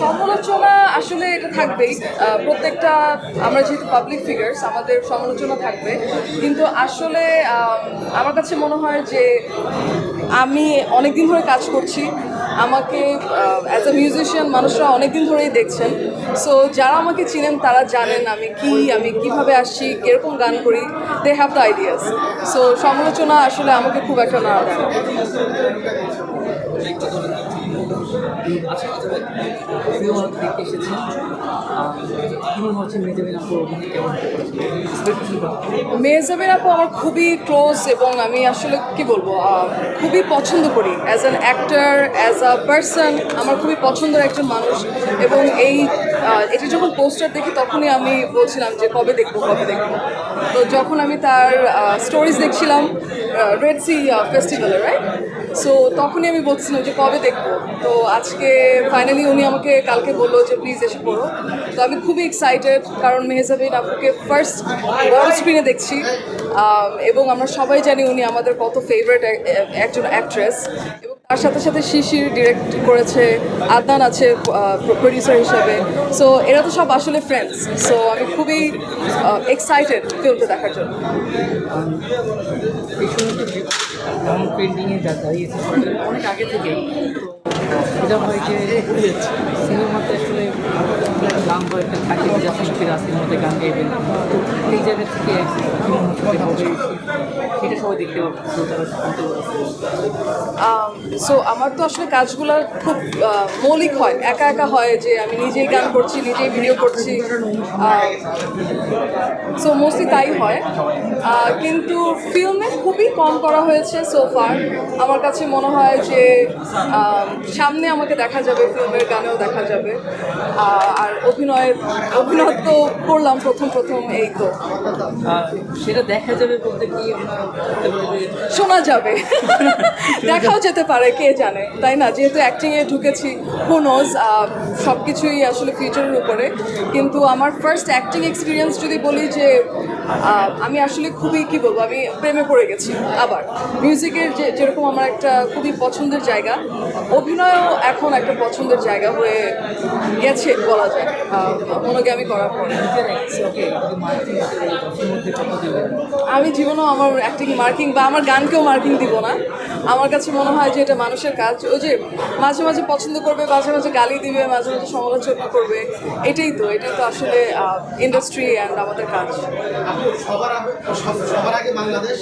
সমালোচনা আসলে এটা থাকবেই। প্রত্যেকটা, আমরা যেহেতু পাবলিক ফিগার্স আমাদের সমালোচনা থাকবে। কিন্তু আসলে আমার কাছে মনে হয় যে আমি অনেক দিন ধরে কাজ করছি। আমাকে অ্যাজ আ মিউজিশিয়ান মানুষরা অনেক দিন ধরেই দেখছেন। সো যারা আমাকে চিনেন, তারা জানেন আমি কি, আমি কীভাবে আসছি, কীরকম গান করি। They have the ideas so সমালোচনা আসলে আমাকে খুব একটা না দেয় আচ্ছা আচ্ছা হতে আপু আমার খুবই ক্লোজ এবং আমি আসলে কি বলব খুবই পছন্দ করি। As an actor as a person আমার খুবই পছন্দের একজন মানুষ এবং এই এটি যখন পোস্টার দেখি, তখনই আমি বলছিলাম যে কবে দেখব কবে দেখব। তো যখন আমি তার স্টোরিজ দেখছিলাম রেড সি ফেস্টিভ্যালে রাইট সো তখনই আমি বলছিলাম যে কবে দেখব। তো আজকে ফাইনালি উনি আমাকে কালকে বলল যে প্লিজ এসে পড়ো। তো আমি খুবই এক্সাইটেড কারণ মেহজাবিন আপুকে ফার্স্ট বড় স্ক্রিনে দেখছি এবং আমরা সবাই জানি উনি আমাদের কত ফেভারিট একজন অ্যাক্ট্রেস এবং তার সাথে সাথে শিশির ডিরেক্ট করেছে, আদনান আছে প্রডিউসার হিসেবে। সো এরা তো সব আসলে ফ্রেন্ডস সো আমি খুবই এক্সাইটেড ফিল্মটা দেখার জন্য। দাঁড়িয়েছে অনেক আগে থেকেই। এটা হয় যে, সিনেমাতে আসলে গান কয়েকটা থাকে যে শিল্পীরা গান গাইবেন তো এই জায়গা থেকে সো আমার তো আসলে কাজগুলো খুব মৌলিক হয়। একা একা হয় যে আমি নিজেই গান করছি, নিজেই ভিডিও করছি। সো মোস্টলি তাই হয়। কিন্তু ফিল্মে খুবই কম করা হয়েছে সোফার আমার কাছে মনে হয় যে সামনে আমাকে দেখা যাবে ফিল্মের গানেও দেখা যাবে। আর অভিনয় অভিনয় তো করলাম প্রথম প্রথম এই তো। সেটা দেখা যাবে বলতে কি শোনা যাবে। দেখাও যেতে পারে কে জানে। তাই না? যেহেতু অ্যাক্টিংয়ে ঢুকেছি হুনোজ সব কিছুই আসলে ফিউচারের উপরে। কিন্তু আমার ফার্স্ট অ্যাক্টিং এক্সপিরিয়েন্স যদি বলি যে আমি আসলে খুবই কি বলব আমি প্রেমে পড়ে গেছি আবার। মিউজিকের যে যেরকম আমার একটা খুবই পছন্দের জায়গা অভিনয়ও এখন একটা পছন্দের জায়গা হয়ে গেছে, বলা যায়। মনোগামী করার পরে। আমি জীবনেও আমার অ্যাক্টিং মার্কিং বা আমার গানকেও মার্কিং দিব না। আমার কাছে মনে হয় যে এটা মানুষের কাজ। ওই যে মাঝে মাঝে পছন্দ করবে, মাঝে মাঝে গালি দিবে, মাঝে মাঝে সমালোচনা করবে, এটাই তো। এটাই তো আসলে ইন্ডাস্ট্রি অ্যান্ড আমাদের কাজ। সবার আগে বাংলাদেশ